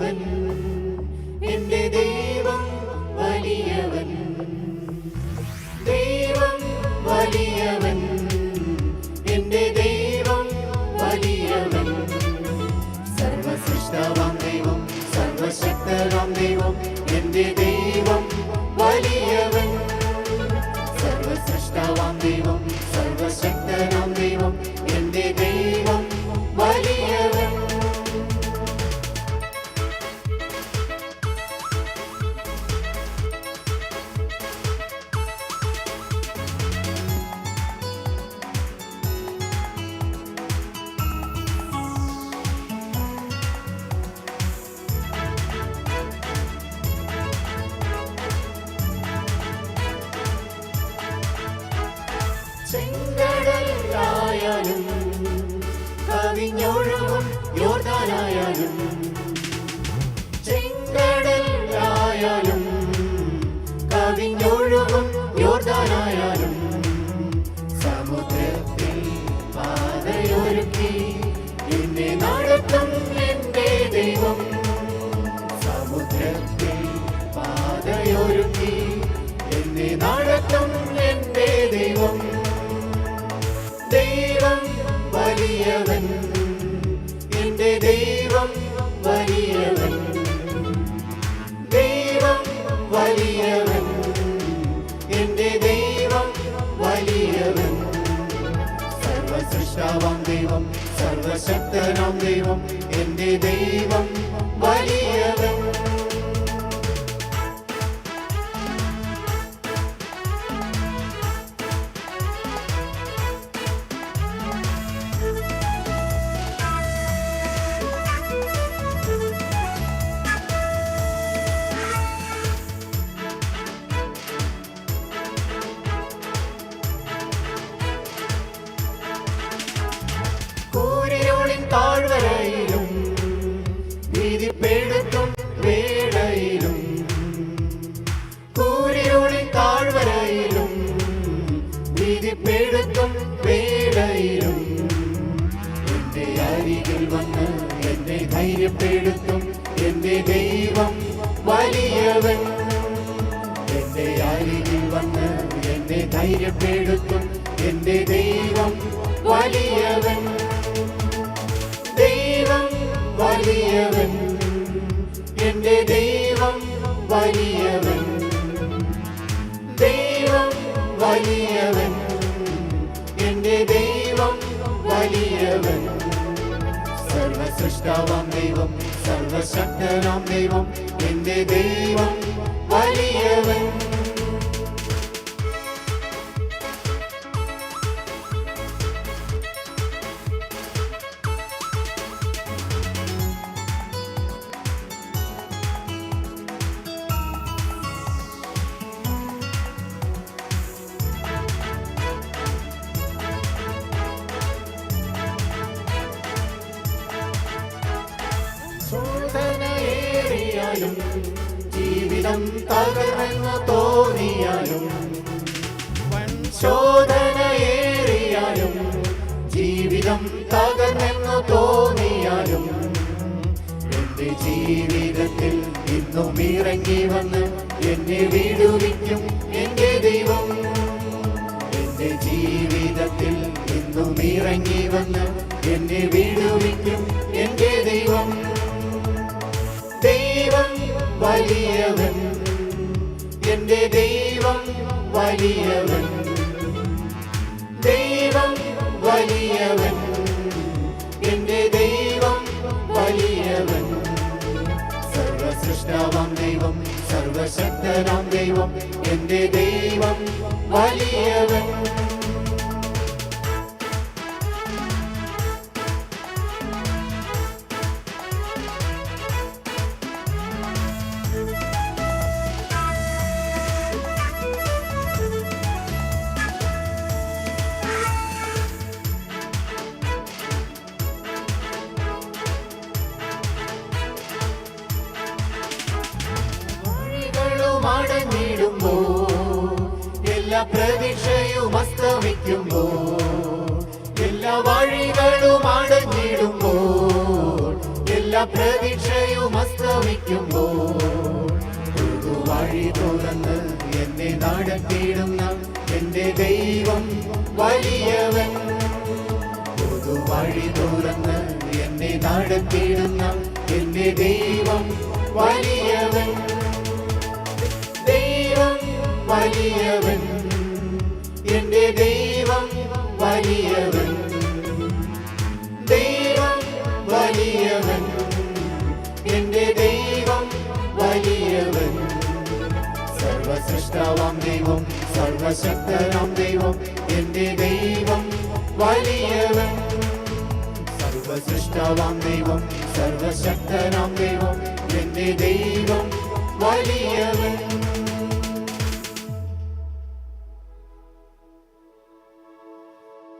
വലിയവൻ എന്റെ ദൈവം വലിയവൻ. ദൈവം വലിയവൻ എന്റെ ദൈവം വലിയവൻ. സർവസൃഷ്ടവാം ദൈവം സർവശക്തനാം ദൈവം എന്റെ ദൈവം செங்கடல் ராயனும் വലിയവൻ എന്റെ ദൈവം വലിയവൻ. ദൈവം വലിയവൻ എന്റെ ദൈവം വലിയവൻ. സർവസൃഷ്ടാവാം ദൈവം സർവശക്തനാം ദൈവം എന്റെ ദൈവം വലിയവൻ അരികിൽ വന്ന് എന്നെ ധൈര്യപ്പെടുത്തും. എന്റെ ദൈവം വലിയവൻ. എന്റെ അരികിൽ വന്ന് എന്നെ ധൈര്യപ്പെടുത്തും. എന്റെ ദൈവം വലിയവൻ. ദൈവം വലിയവൻ. എന്റെ ദൈവം വലിയവൻ. ദൈവം വലിയവൻ. സർവസൃഷ്ടാവാം ദൈവം സർവശക്തനാം ദൈവം എന്റെ ദൈവം വലിയവൻ. ശോധനയേറിയാലും ജീവിതം തകർന്നു തോന്നിയാലും ശോധനയേറിയാലും ജീവിതം തകർന്നു തോന്നിയാലും എന്റെ ജീവിതത്തിൽ ഇന്നും ഇറങ്ങി വന്ന് എന്നെ വിടുവിക്കും എന്റെ ദൈവം. എന്റെ ജീവിതത്തിൽ ഇന്നും ഇറങ്ങി വന്ന് എന്നെ സർവശക്തനാം ദൈവം. എന്റെ ദൈവം വലിയവൻ. അടഞ്ഞിടുമ്പോ എല്ലാ പ്രതീക്ഷയും അസ്തമിക്കുമ്പോ എല്ലാ വഴികളും അടഞ്ഞിടുമ്പോ എല്ലാ പ്രതീക്ഷയും അസ്തമിക്കുമ്പോൾ വഴി തുറന്ന് എന്നെ നടത്തിയിടുന്ന എന്റെ ദൈവം വലിയവൻ. വഴി തുറന്ന് എന്നെ നടത്തിയിടുന്ന എന്റെ ദൈവം വലിയവൻ. വലിയവൻ. എന്റെ ദൈവം വലിയവൻ. ദൈവം വലിയവൻ. എന്റെ ദൈവം വലിയവൻ. സർവസൃഷ്ടാവാം ദൈവം സർവശക്തനാം ദൈവം എന്റെ ദൈവം വലിയവൻ. സർവസൃഷ്ടാവാം ദൈവം സർവശക്തനാം ദൈവം എന്റെ ദൈവം